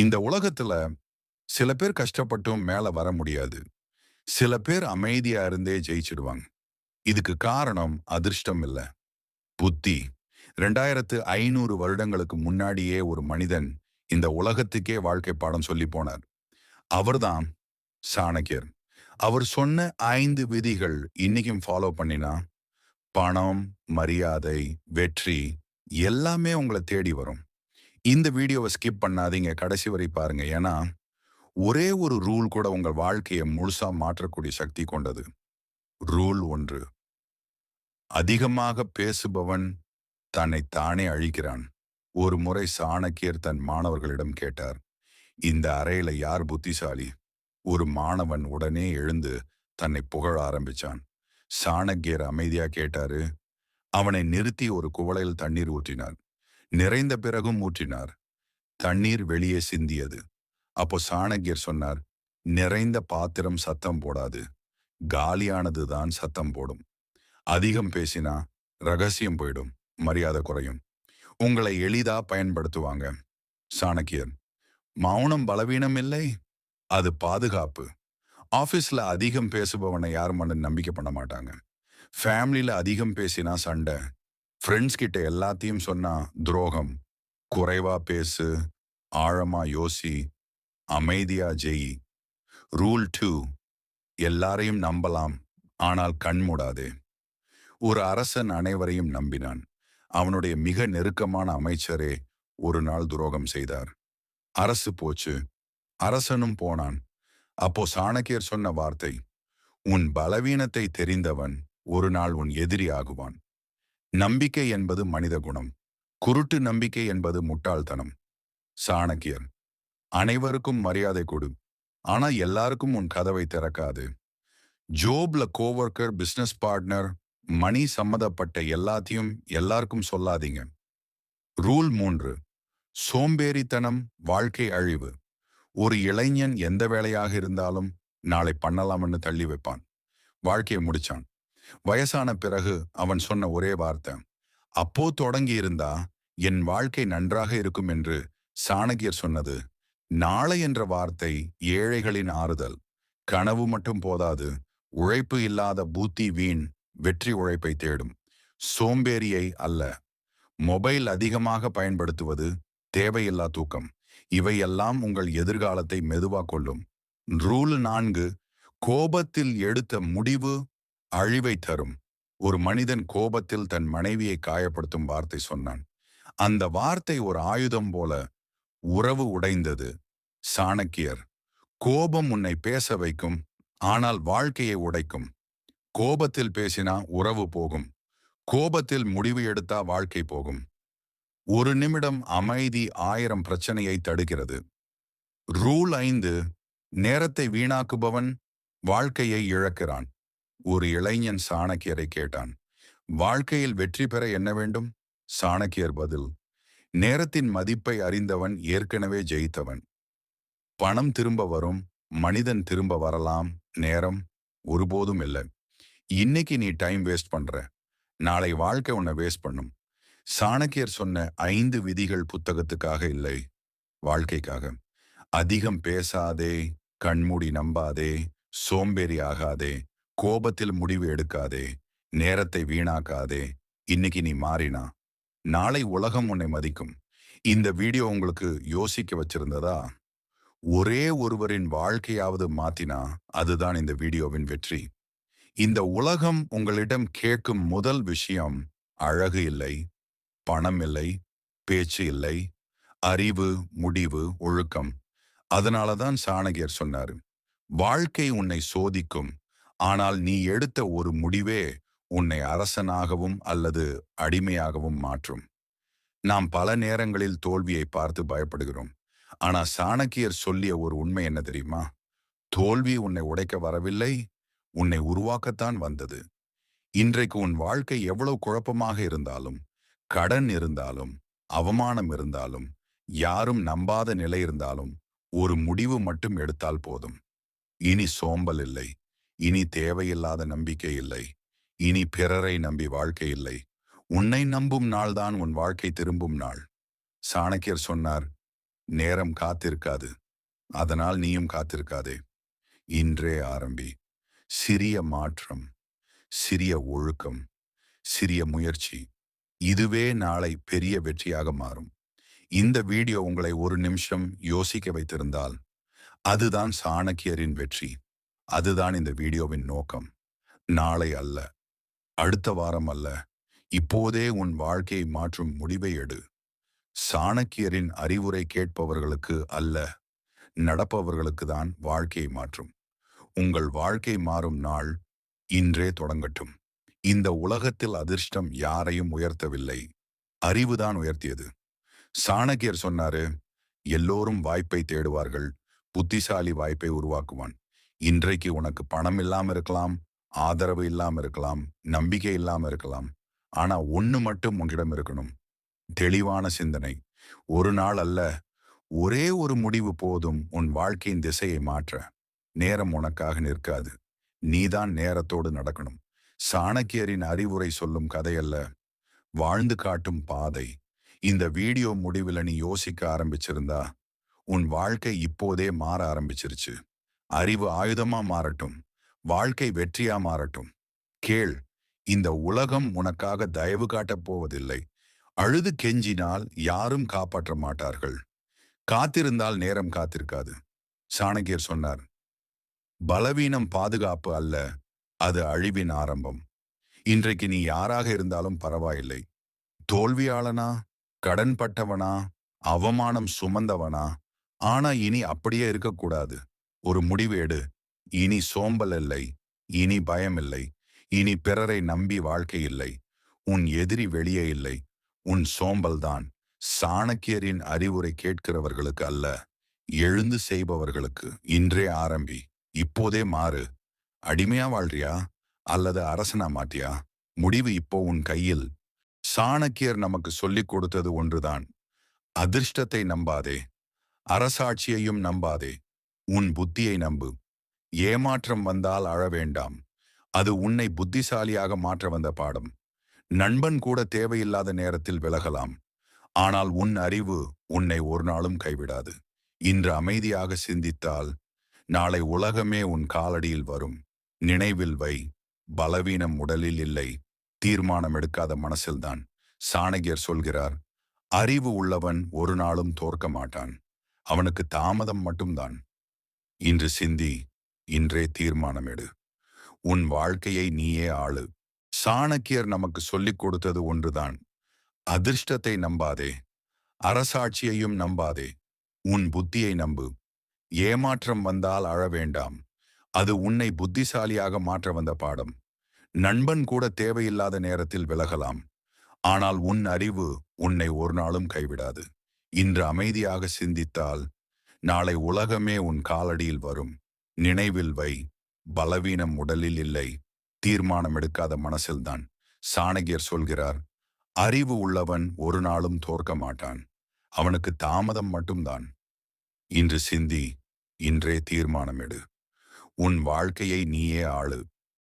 இந்த உலகத்துல சில பேர் கஷ்டப்பட்டும் மேல வர முடியாது. சில பேர் அமைதியா இருந்தே ஜெயிச்சிடுவாங்க. இதுக்கு காரணம் அதிர்ஷ்டம் இல்ல. புத்தி. ரெண்டாயிரத்து ஐநூறு வருடங்களுக்கு முன்னாடியே ஒரு மனிதன் இந்த உலகத்துக்கே வாழ்க்கை பாடம் சொல்லி போனார். அவர்தான் சாணக்கியர். அவர் சொன்ன ஐந்து விதிகள் இன்னைக்கும் ஃபாலோ பண்ணினா பணம் மரியாதை வெற்றி எல்லாமே உங்களை தேடி வரும். இந்த வீடியோவை ஸ்கிப் பண்ணாதீங்க. கடைசி வரை பாருங்க. ஏன்னா ஒரே ஒரு ரூல் கூட உங்கள் வாழ்க்கையை முழுசா மாற்றக்கூடிய சக்தி கொண்டது. ரூல் ஒன்று. அதிகமாக பேசுபவன் தன்னை தானே அழிக்கிறான். ஒரு முறை சாணக்கியர் தன் மாணவர்களிடம் கேட்டார் இந்த அறையில யார் புத்திசாலி? ஒரு மாணவன் உடனே எழுந்து தன்னை புகழ ஆரம்பிச்சான். சாணக்கியர் அமைதியா கேட்டாரு. அவனை நிறுத்தி ஒரு குவளையில் தண்ணீர் ஊற்றினார். நிறைந்த பிறகும் ஊற்றினார். தண்ணீர் வெளியே சிந்தியது. அப்போ சாணக்கியர் சொன்னார் நிறைந்த பாத்திரம் சத்தம் போடாது. காலியானது தான் சத்தம் போடும். அதிகம் பேசினா ரகசியம் போயிடும் மரியாதை குறையும். உங்களை எளிதா பயன்படுத்துவாங்க. சாணக்கியர் மௌனம் பலவீனம் இல்லை? அது பாதுகாப்பு. ஆஃபீஸில் அதிகம் பேசுபவனை யாரும் மன நம்பிக்கை பண்ண மாட்டாங்க. ஃபேமிலியில் அதிகம் பேசினா சண்டை. ஃப்ரெண்ட்ஸ் கிட்ட எல்லாத்தையும் சொன்னா துரோகம் குறைவா பேசு ஆழமா யோசி அமைதியா ஜெயி. ரூல் டூ எல்லாரையும் நம்பலாம் ஆனால் கண் மூடாதே. ஒரு அரசன் அனைவரையும் நம்பினான். அவனுடைய மிக நெருக்கமான அமைச்சரே ஒரு நாள் துரோகம் செய்தார். அரசு போச்சு. அரசனும் போனான். அப்போ சாணக்கியர் சொன்ன வார்த்தை உன் பலவீனத்தை தெரிந்தவன் ஒரு நாள் உன் எதிரி ஆகுவான். நம்பிக்கை என்பது மனித குணம். குருட்டு நம்பிக்கை என்பது முட்டாள்தனம். சாணக்கியர் அனைவருக்கும் மரியாதை கொடு. ஆனா எல்லாருக்கும் உன் கதவை திறக்காது. ஜோப்ல கோவர்க்கர் பிசினஸ் பார்ட்னர் மணி சம்மதப்பட்ட எல்லாத்தையும் எல்லாருக்கும் சொல்லாதீங்க. ரூல் மூன்று சோம்பேறித்தனம் வாழ்க்கை அழிவு. ஒரு இளைஞன் எந்த வேலையாக இருந்தாலும் நாளை பண்ணலாம்னு தள்ளி வைப்பான். வாழ்க்கையை முடிச்சான். வயசான பிறகு அவன் சொன்ன ஒரே வார்த்தை அப்போ தொடங்கி இருந்தா என் வாழ்க்கை நன்றாக இருக்கும் என்று சாணகியர் சொன்னது. நாளை என்ற வார்த்தை ஏழைகளின் ஆறுதல். கனவு மட்டும் போதாது உழைப்பு இல்லாத பூத்தி வீண் வெற்றி உழைப்பை தேடும். சோம்பேறியை அல்ல மொபைல் அதிகமாக பயன்படுத்துவது தேவையில்லா தூக்கம். இவையெல்லாம் உங்கள் எதிர்காலத்தை மெதுவா கொள்ளும். ரூல் நான்கு கோபத்தில் எடுத்த முடிவு அழிவை தரும். ஒரு மனிதன் கோபத்தில் தன் மனைவியை காயப்படுத்தும் வார்த்தை சொன்னான். அந்த வார்த்தை ஒரு ஆயுதம் போல உறவு உடைந்தது. சாணக்கியர் கோபம் உன்னை பேச வைக்கும் ஆனால் வாழ்க்கையை உடைக்கும். கோபத்தில் பேசினா உறவு போகும். கோபத்தில் முடிவு எடுத்தா வாழ்க்கை போகும். ஒரு நிமிடம் அமைதி ஆயிரம் பிரச்சனையை தடுக்கிறது. ரூல் ஐந்து நேரத்தை வீணாக்குபவன் வாழ்க்கையை இழக்கிறான். ஒரு இளைஞன் சாணக்கியரை கேட்டான் வாழ்க்கையில் வெற்றி பெற என்ன வேண்டும்? சாணக்கியர் பதில் நேரத்தின் மதிப்பை அறிந்தவன் ஏற்கனவே ஜெயித்தவன். பணம் திரும்ப வரும் மனிதன் திரும்ப வரலாம் நேரம் ஒருபோதும் இல்லை. இன்னைக்கு நீ டைம் வேஸ்ட் பண்ற நாளை வாழ்க்கை உன்னை வேஸ்ட் பண்ணும். சாணக்கியர் சொன்ன ஐந்து விதிகள் புத்தகத்துக்காக இல்லை வாழ்க்கைக்காக. அதிகம் பேசாதே கண்மூடி நம்பாதே சோம்பேறி ஆகாதே கோபத்தில் முடிவு எடுக்காதே நேரத்தை வீணாக்காதே இன்னைக்கு நீ மாறினா. நாளை உலகம் உன்னை மதிக்கும். இந்த வீடியோ உங்களுக்கு யோசிக்க வச்சிருந்ததா? ஒரே ஒருவரின் வாழ்க்கையாவது மாத்தினா அதுதான் இந்த வீடியோவின் வெற்றி. இந்த உலகம் உங்களிடம் கேட்கும் முதல் விஷயம் அழகு இல்லை பணம் இல்லை பேச்சு இல்லை அறிவு முடிவு ஒழுக்கம். அதனாலதான் சாணகியர் சொன்னாரு வாழ்க்கை உன்னை சோதிக்கும் ஆனால் நீ எடுத்த ஒரு முடிவே உன்னை அரசனாகவும் அல்லது அடிமையாகவும் மாற்றும். நாம் பல நேரங்களில் தோல்வியை பார்த்து பயப்படுகிறோம். ஆனா சாணக்கியர் சொல்லிய ஒரு உண்மை என்ன தெரியுமா? தோல்வி உன்னை உடைக்க வரவில்லை உன்னை உருவாக்கத்தான் வந்தது. இன்றைக்கு உன் வாழ்க்கை எவ்வளவு குழப்பமாக இருந்தாலும் கடன் இருந்தாலும் அவமானம் இருந்தாலும் யாரும் நம்பாத நிலை இருந்தாலும் ஒரு முடிவு மட்டும் எடுத்தால் போதும். இனி சோம்பல் இல்லை. இனி தேவையில்லாத நம்பிக்கை இல்லை. இனி பிறரை நம்பி வாழ்க்கை இல்லை. உன்னை நம்பும் நாள்தான் உன் வாழ்க்கை திரும்பும் நாள். சாணக்கியர் சொன்னார் நேரம் காத்திருக்காது. அதனால் நீயும் காத்திருக்காதே. இன்றே ஆரம்பி. சிறிய மாற்றம் சிறிய ஒழுக்கம் சிறிய முயற்சி. இதுவே நாளை பெரிய வெற்றியாக மாறும். இந்த வீடியோ உங்களை ஒரு நிமிஷம் யோசிக்க வைத்திருந்தால் அதுதான் சாணக்கியரின் வெற்றி. அதுதான் இந்த வீடியோவின் நோக்கம். நாளை அல்ல. அடுத்த வாரம் அல்ல. இப்போதே உன் வாழ்க்கையை மாற்றும் முடிவை எடு. சாணக்கியரின் அறிவுரை கேட்பவர்களுக்கு அல்ல நடப்பவர்களுக்கு தான் வாழ்க்கையை மாற்றும். உங்கள் வாழ்க்கை மாறும் நாள் இன்றே தொடங்கட்டும். இந்த உலகத்தில் அதிர்ஷ்டம் யாரையும் உயர்த்தவில்லை. அறிவுதான் உயர்த்தியது. சாணக்கியர் சொன்னாரு எல்லோரும் வாய்ப்பை தேடுவார்கள். புத்திசாலி வாய்ப்பை உருவாக்குவான். இன்றைக்கு உனக்கு பணம் இல்லாம இருக்கலாம் ஆதரவு இல்லாம இருக்கலாம் நம்பிக்கை இல்லாம இருக்கலாம். ஆனா ஒண்ணு மட்டும் உன்னிடம் இருக்கணும். தெளிவான சிந்தனை. ஒரு நாள் அல்ல ஒரே ஒரு முடிவு போதும் உன் வாழ்க்கையின் திசையை மாற்ற. நேரம் உனக்காக நிற்காது. நீதான் நேரத்தோடு நடக்கணும். சாணக்கியரின் அறிவுரை சொல்லும் கதையல்ல வாழ்ந்து காட்டும் பாதை. இந்த வீடியோ முடிவில் நீ யோசிக்க ஆரம்பிச்சிருந்தா உன் வாழ்க்கை இப்போதே மாற ஆரம்பிச்சிருச்சு. அறிவு ஆயுதமா மாறட்டும் வாழ்க்கை வெற்றியா மாறட்டும். கேள் இந்த உலகம் உனக்காக தயவு காட்டப் போவதில்லை. அழுது கெஞ்சினால் யாரும் காப்பாற்ற மாட்டார்கள். காத்திருந்தால் நேரம் காத்திருக்காது. சாணக்கியர் சொன்னார் பலவீனம் பாதுகாப்பு அல்ல அது அழிவின் ஆரம்பம். இன்றைக்கு நீ யாராக இருந்தாலும் பரவாயில்லை. தோல்வியாளனா கடன்பட்டவனா அவமானம் சுமந்தவனா ஆனா இனி அப்படியே இருக்கக்கூடாது. ஒரு முடிவு எடு. இனி சோம்பல் இல்லை. இனி பயம் இல்லை. இனி பிறரை நம்பி வாழ்க்கை இல்லை. உன் எதிரி வெளியே இல்லை. உன் சோம்பல்தான் சாணக்கியரின் அறிவுரை கேட்கிறவர்களுக்கு அல்ல. எழுந்து செய்பவர்களுக்கு. இன்றே ஆரம்பி. இப்போதே மாறு. அடிமையா வாழ்றியா? அல்லது அரசனா மாட்டியா? முடிவு இப்போ உன் கையில். சாணக்கியர் நமக்கு சொல்லிக் கொடுத்தது ஒன்றுதான். அதிர்ஷ்டத்தை நம்பாதே. அரசாட்சியையும் நம்பாதே. உன் புத்தியை நம்பு. ஏமாற்றம் வந்தால் அழ வேண்டாம். அது உன்னை புத்திசாலியாக மாற்ற வந்த பாடம். நண்பன் கூட தேவையில்லாத நேரத்தில் விலகலாம். ஆனால் உன் அறிவு உன்னை ஒரு நாளும் கைவிடாது. இன்று அமைதியாக சிந்தித்தால் நாளை உலகமே உன் காலடியில் வரும். நினைவில் வை. பலவீனம் உடலில் இல்லை. தீர்மானம் எடுக்காத மனசில்தான். சாணகியர் சொல்கிறார் அறிவு உள்ளவன் ஒரு நாளும் தோற்க மாட்டான். அவனுக்கு தாமதம் மட்டும்தான். இன்று சிந்தி இன்றே தீர்மானம் எடு உன் வாழ்க்கையை நீயே ஆளு. சாணக்கியர் நமக்கு சொல்லிக் கொடுத்தது ஒன்றுதான். அதிர்ஷ்டத்தை நம்பாதே. அரசாட்சியையும் நம்பாதே. உன் புத்தியை நம்பு. ஏமாற்றம் வந்தால் அழ வேண்டாம். அது உன்னை புத்திசாலியாக மாற்ற வந்த பாடம். நண்பன் கூட தேவையில்லாத நேரத்தில் விலகலாம். ஆனால் உன் அறிவு உன்னை ஒரு நாளும் கைவிடாது. இன்று அமைதியாக சிந்தித்தால் நாளை உலகமே உன் காலடியில் வரும். நினைவில் வை. பலவீனம் உடலில் இல்லை. தீர்மானம் எடுக்காத மனசில்தான். சாணகியர் சொல்கிறார் அறிவு உள்ளவன் ஒரு நாளும் தோற்க மாட்டான். அவனுக்கு தாமதம் மட்டும்தான். இன்று சிந்தி இன்றே தீர்மானம் எடு. உன் வாழ்க்கையை நீயே ஆளு.